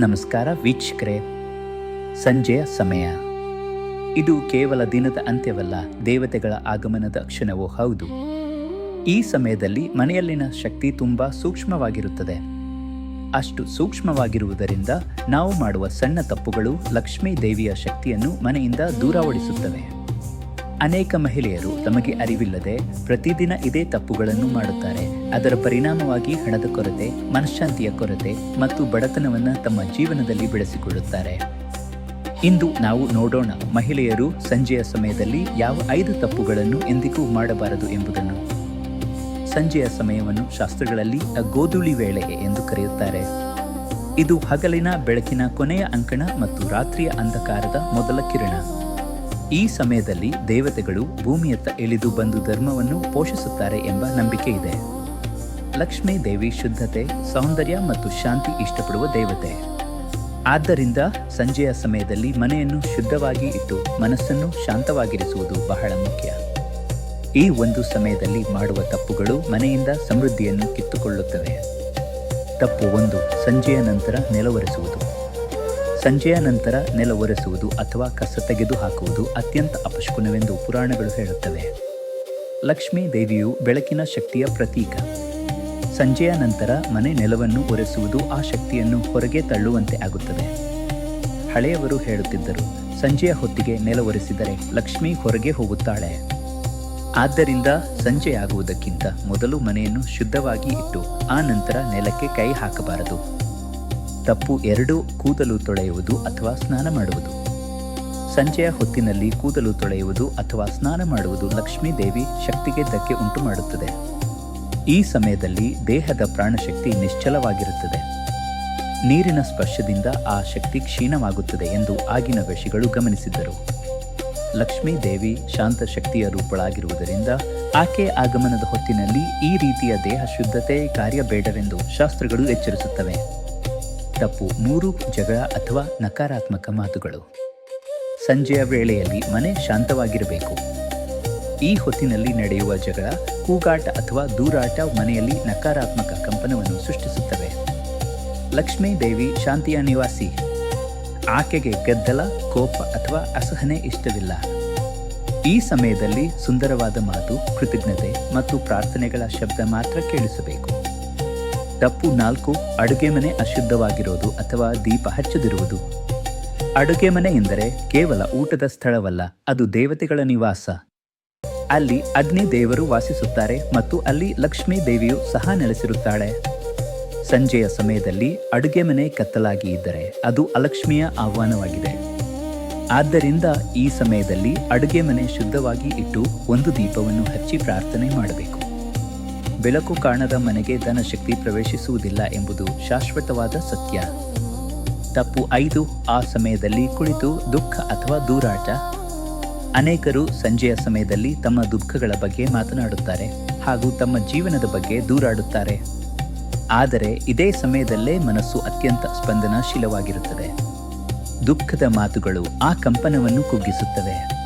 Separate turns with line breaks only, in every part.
ನಮಸ್ಕಾರ ವೀಕ್ಷಕರೇ. ಸಂಜೆಯ ಸಮಯ. ಇದು ಕೇವಲ ದಿನದ ಅಂತ್ಯವಲ್ಲ, ದೇವತೆಗಳ ಆಗಮನದ ಕ್ಷಣವೂ ಹೌದು. ಈ ಸಮಯದಲ್ಲಿ ಮನೆಯಲ್ಲಿನ ಶಕ್ತಿ ತುಂಬ ಸೂಕ್ಷ್ಮವಾಗಿರುತ್ತದೆ. ಅಷ್ಟು ಸೂಕ್ಷ್ಮವಾಗಿರುವುದರಿಂದ ನಾವು ಮಾಡುವ ಸಣ್ಣ ತಪ್ಪುಗಳು ಲಕ್ಷ್ಮೀ ದೇವಿಯ ಶಕ್ತಿಯನ್ನು ಮನೆಯಿಂದ ದೂರ ಓಡಿಸುತ್ತವೆ ಅನೇಕ ಮಹಿಳೆಯರು ತಮಗೆ ಅರಿವಿಲ್ಲದೆ ಪ್ರತಿದಿನ ಇದೇ ತಪ್ಪುಗಳನ್ನು ಮಾಡುತ್ತಾರೆ. ಅದರ ಪರಿಣಾಮವಾಗಿ ಹಣದ ಕೊರತೆ, ಮನಃಶಾಂತಿಯ ಕೊರತೆ ಮತ್ತು ಬಡತನವನ್ನು ತಮ್ಮ ಜೀವನದಲ್ಲಿ ಬೆಳೆಸಿಕೊಳ್ಳುತ್ತಾರೆ. ಇಂದು ನಾವು ನೋಡೋಣ ಮಹಿಳೆಯರು ಸಂಜೆಯ ಸಮಯದಲ್ಲಿ ಯಾವ ಐದು ತಪ್ಪುಗಳನ್ನು ಎಂದಿಗೂ ಮಾಡಬಾರದು ಎಂಬುದನ್ನು. ಸಂಜೆಯ ಸಮಯವನ್ನು ಶಾಸ್ತ್ರಗಳಲ್ಲಿ ಗೋಧುಳಿ ವೇಳೆ ಎಂದು ಕರೆಯುತ್ತಾರೆ. ಇದು ಹಗಲಿನ ಬೆಳಕಿನ ಕೊನೆಯ ಅಂಕಣ ಮತ್ತು ರಾತ್ರಿಯ ಅಂಧಕಾರದ ಮೊದಲ ಕಿರಣ. ಈ ಸಮಯದಲ್ಲಿ ದೇವತೆಗಳು ಭೂಮಿಯತ್ತ ಇಳಿದು ಬಂದು ಧರ್ಮವನ್ನು ಪೋಷಿಸುತ್ತಾರೆ ಎಂಬ ನಂಬಿಕೆ ಇದೆ. ಲಕ್ಷ್ಮೀ ದೇವಿ ಶುದ್ಧತೆ, ಸೌಂದರ್ಯ ಮತ್ತು ಶಾಂತಿ ಇಷ್ಟಪಡುವ ದೇವತೆ. ಆದ್ದರಿಂದ ಸಂಜೆಯ ಸಮಯದಲ್ಲಿ ಮನೆಯನ್ನು ಶುದ್ಧವಾಗಿ ಇಟ್ಟು ಮನಸ್ಸನ್ನು ಶಾಂತವಾಗಿರಿಸುವುದು ಬಹಳ ಮುಖ್ಯ. ಈ ಒಂದು ಸಮಯದಲ್ಲಿ ಮಾಡುವ ತಪ್ಪುಗಳು ಮನೆಯಿಂದ ಸಮೃದ್ಧಿಯನ್ನು ಕಿತ್ತುಕೊಳ್ಳುತ್ತವೆ. ತಪ್ಪು ಒಂದು ಸಂಜೆಯ ನಂತರ ನೆಲವರಿಸುವುದು. ಸಂಜೆಯ ನಂತರ ನೆಲ ಒರೆಸುವುದು ಅಥವಾ ಕಸ ತೆಗೆದು ಹಾಕುವುದು ಅತ್ಯಂತ ಅಪಶಕುನವೆಂದು ಪುರಾಣಗಳು ಹೇಳುತ್ತವೆ. ಲಕ್ಷ್ಮೀ ದೇವಿಯು ಬೆಳಕಿನ ಶಕ್ತಿಯ ಪ್ರತೀಕ. ಸಂಜೆಯ ನಂತರ ಮನೆ ನೆಲವನ್ನು ಒರೆಸುವುದು ಆ ಶಕ್ತಿಯನ್ನು ಹೊರಗೆ ತಳ್ಳುವಂತೆ ಆಗುತ್ತದೆ. ಹಳೆಯವರು ಹೇಳುತ್ತಿದ್ದರು, ಸಂಜೆಯ ಹೊತ್ತಿಗೆ ನೆಲ ಒರೆಸಿದರೆ ಲಕ್ಷ್ಮಿ ಹೊರಗೆ ಹೋಗುತ್ತಾಳೆ. ಆದ್ದರಿಂದ ಸಂಜೆಯಾಗುವುದಕ್ಕಿಂತ ಮೊದಲು ಮನೆಯನ್ನು ಶುದ್ಧವಾಗಿ ಇಟ್ಟು ಆ ನಂತರ ನೆಲಕ್ಕೆ ಕೈ ಹಾಕಬಾರದು. ತಪ್ಪು ಎರಡು ಕೂದಲು ತೊಳೆಯುವುದು ಅಥವಾ ಸ್ನಾನ ಮಾಡುವುದು. ಸಂಜೆಯ ಹೊತ್ತಿನಲ್ಲಿ ಕೂದಲು ತೊಳೆಯುವುದು ಅಥವಾ ಸ್ನಾನ ಮಾಡುವುದು ಲಕ್ಷ್ಮೀ ದೇವಿ ಶಕ್ತಿಗೆ ಧಕ್ಕೆ ಉಂಟು ಮಾಡುತ್ತದೆ ಈ ಸಮಯದಲ್ಲಿ ದೇಹದ ಪ್ರಾಣಶಕ್ತಿ ನಿಶ್ಚಲವಾಗಿರುತ್ತದೆ. ನೀರಿನ ಸ್ಪರ್ಶದಿಂದ ಆ ಶಕ್ತಿ ಕ್ಷೀಣವಾಗುತ್ತದೆ ಎಂದು ಆಗಿನ ಋಷಿಗಳು ಗಮನಿಸಿದ್ದರು. ಲಕ್ಷ್ಮೀ ದೇವಿ ಶಾಂತ ಶಕ್ತಿಯ ರೂಪಳಾಗಿರುವುದರಿಂದ ಆಕೆ ಆಗಮನದ ಹೊತ್ತಿನಲ್ಲಿ ಈ ರೀತಿಯ ದೇಹ ಶುದ್ಧತೆ ಕಾರ್ಯ ಬೇಡವೆಂದು ಶಾಸ್ತ್ರಗಳು ಎಚ್ಚರಿಸುತ್ತವೆ. ತಪ್ಪು ಮೂರು ಜಗಳ ಅಥವಾ ನಕಾರಾತ್ಮಕ ಮಾತುಗಳು. ಸಂಜೆಯ ವೇಳೆಯಲ್ಲಿ ಮನೆ ಶಾಂತವಾಗಿರಬೇಕು. ಈ ಹೊತ್ತಿನಲ್ಲಿ ನಡೆಯುವ ಜಗಳ, ಕೂಗಾಟ ಅಥವಾ ದೂರಾಟ ಮನೆಯಲ್ಲಿ ನಕಾರಾತ್ಮಕ ಕಂಪನವನ್ನು ಸೃಷ್ಟಿಸುತ್ತವೆ. ಲಕ್ಷ್ಮೀ ದೇವಿ ಶಾಂತಿಯ ನಿವಾಸಿ. ಆಕೆಗೆ ಗದ್ದಲ, ಕೋಪ ಅಥವಾ ಅಸಹನೆ ಇಷ್ಟವಿಲ್ಲ. ಈ ಸಮಯದಲ್ಲಿ ಸುಂದರವಾದ ಮಾತು, ಕೃತಜ್ಞತೆ ಮತ್ತು ಪ್ರಾರ್ಥನೆಗಳ ಶಬ್ದ ಮಾತ್ರ ಕೇಳಿಸಬೇಕು. ತಪ್ಪು ನಾಲ್ಕು ಅಡುಗೆ ಮನೆ ಅಶುದ್ಧವಾಗಿರುವುದು ಅಥವಾ ದೀಪ ಹಚ್ಚದಿರುವುದು. ಅಡುಗೆ ಮನೆ ಎಂದರೆ ಕೇವಲ ಊಟದ ಸ್ಥಳವಲ್ಲ, ಅದು ದೇವತೆಗಳ ನಿವಾಸ. ಅಲ್ಲಿ ಅಗ್ನಿ ದೇವರು ವಾಸಿಸುತ್ತಾರೆ ಮತ್ತು ಅಲ್ಲಿ ಲಕ್ಷ್ಮೀ ದೇವಿಯು ಸಹ ನೆಲೆಸಿರುತ್ತಾಳೆ. ಸಂಜೆಯ ಸಮಯದಲ್ಲಿ ಅಡುಗೆ ಮನೆ ಕತ್ತಲಾಗಿ ಇದ್ದರೆ ಅದು ಅಲಕ್ಷ್ಮಿಯ ಆಹ್ವಾನವಾಗಿದೆ. ಆದ್ದರಿಂದ ಈ ಸಮಯದಲ್ಲಿ ಅಡುಗೆ ಮನೆ ಶುದ್ಧವಾಗಿ ಇಟ್ಟು ಒಂದು ದೀಪವನ್ನು ಹಚ್ಚಿ ಪ್ರಾರ್ಥನೆ ಮಾಡಬೇಕು. ಬೆಳಕು ಕಾಣದ ಮನೆಗೆ ಧನಶಕ್ತಿ ಪ್ರವೇಶಿಸುವುದಿಲ್ಲ ಎಂಬುದು ಶಾಶ್ವತವಾದ ಸತ್ಯ. ತಪ್ಪು ಐದು, ಆ ಸಮಯದಲ್ಲಿ ಕುಳಿತು ದುಃಖ ಅಥವಾ ದೂರಾಟ. ಅನೇಕರು ಸಂಜೆಯ ಸಮಯದಲ್ಲಿ ತಮ್ಮ ದುಃಖಗಳ ಬಗ್ಗೆ ಮಾತನಾಡುತ್ತಾರೆ ಹಾಗೂ ತಮ್ಮ ಜೀವನದ ಬಗ್ಗೆ ದೂರಾಡುತ್ತಾರೆ. ಆದರೆ ಇದೇ ಸಮಯದಲ್ಲೇ ಮನಸ್ಸು ಅತ್ಯಂತ ಸ್ಪಂದನಶೀಲವಾಗಿರುತ್ತದೆ. ದುಃಖದ ಮಾತುಗಳು ಆ ಕಂಪನವನ್ನು ಕುಗ್ಗಿಸುತ್ತವೆ.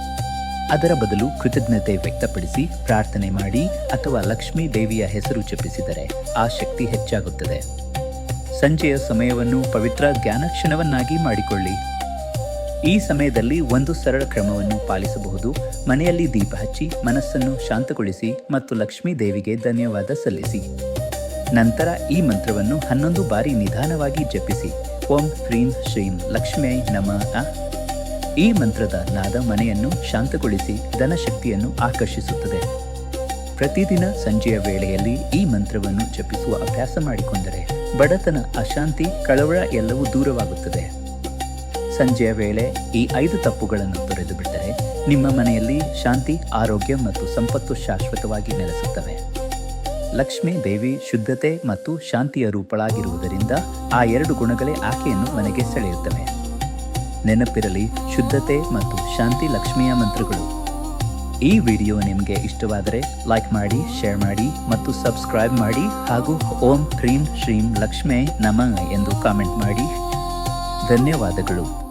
ಅದರ ಬದಲು ಕೃತಜ್ಞತೆ ವ್ಯಕ್ತಪಡಿಸಿ ಪ್ರಾರ್ಥನೆ ಮಾಡಿ ಅಥವಾ ಲಕ್ಷ್ಮೀ ದೇವಿಯ ಹೆಸರು ಜಪಿಸಿದರೆ ಆ ಶಕ್ತಿ ಹೆಚ್ಚಾಗುತ್ತದೆ. ಸಂಜೆಯ ಸಮಯವನ್ನು ಪವಿತ್ರ ಜ್ಞಾನಕ್ಷಣವನ್ನಾಗಿ ಮಾಡಿಕೊಳ್ಳಿ. ಈ ಸಮಯದಲ್ಲಿ ಒಂದು ಸರಳ ಕ್ರಮವನ್ನು ಪಾಲಿಸಬಹುದು. ಮನೆಯಲ್ಲಿ ದೀಪ ಹಚ್ಚಿ ಮನಸ್ಸನ್ನು ಶಾಂತಗೊಳಿಸಿ ಮತ್ತು ಲಕ್ಷ್ಮೀ ದೇವಿಗೆ ಧನ್ಯವಾದ ಸಲ್ಲಿಸಿ. ನಂತರ ಈ ಮಂತ್ರವನ್ನು ಹನ್ನೊಂದು ಬಾರಿ ನಿಧಾನವಾಗಿ ಜಪಿಸಿ. ಓಂ ಹ್ರೀಂ ಶ್ರೀಂ ಲಕ್ಷ್ಮೀ ನಮಃ. ಈ ಮಂತ್ರದ ನಾದ ಮನೆಯನ್ನು ಶಾಂತಗೊಳಿಸಿ ಧನಶಕ್ತಿಯನ್ನು ಆಕರ್ಷಿಸುತ್ತದೆ. ಪ್ರತಿದಿನ ಸಂಜೆಯ ವೇಳೆಯಲ್ಲಿ ಈ ಮಂತ್ರವನ್ನು ಜಪಿಸುವ ಅಭ್ಯಾಸ ಮಾಡಿಕೊಂಡರೆ ಬಡತನ, ಅಶಾಂತಿ, ಕಳವಳ ಎಲ್ಲವೂ ದೂರವಾಗುತ್ತದೆ. ಸಂಜೆಯ ವೇಳೆ ಈ ಐದು ತಪ್ಪುಗಳನ್ನು ತೊರೆದು ಬಿಟ್ಟರೆ ನಿಮ್ಮ ಮನೆಯಲ್ಲಿ ಶಾಂತಿ, ಆರೋಗ್ಯ ಮತ್ತು ಸಂಪತ್ತು ಶಾಶ್ವತವಾಗಿ ನೆಲೆಸುತ್ತವೆ. ಲಕ್ಷ್ಮೀ ದೇವಿ ಶುದ್ಧತೆ ಮತ್ತು ಶಾಂತಿಯ ರೂಪಳಾಗಿರುವುದರಿಂದ ಆ ಎರಡು ಗುಣಗಳೇ ಆಕೆಯನ್ನು ಮನೆಗೆ ಸೆಳೆಯುತ್ತವೆ. ನೆನಪಿರಲಿ ಶುದ್ಧತೆ ಮತ್ತು ಶಾಂತಿ ಲಕ್ಷ್ಮಿಯ ಮಂತ್ರಗಳು. ಈ ವಿಡಿಯೋ ನಿಮಗೆ ಇಷ್ಟವಾದರೆ ಲೈಕ್ ಮಾಡಿ ಶೇರ್ ಮಾಡಿ ಮತ್ತು ಸಬ್ಸ್ಕ್ರೈಬ್ ಮಾಡಿ ಹಾಗೂ ಓಂ ಕ್ರೀಂ ಶ್ರೀಂ ಲಕ್ಷ್ಮೇ ನಮ ಎಂದು ಕಾಮೆಂಟ್ ಮಾಡಿ. ಧನ್ಯವಾದಗಳು.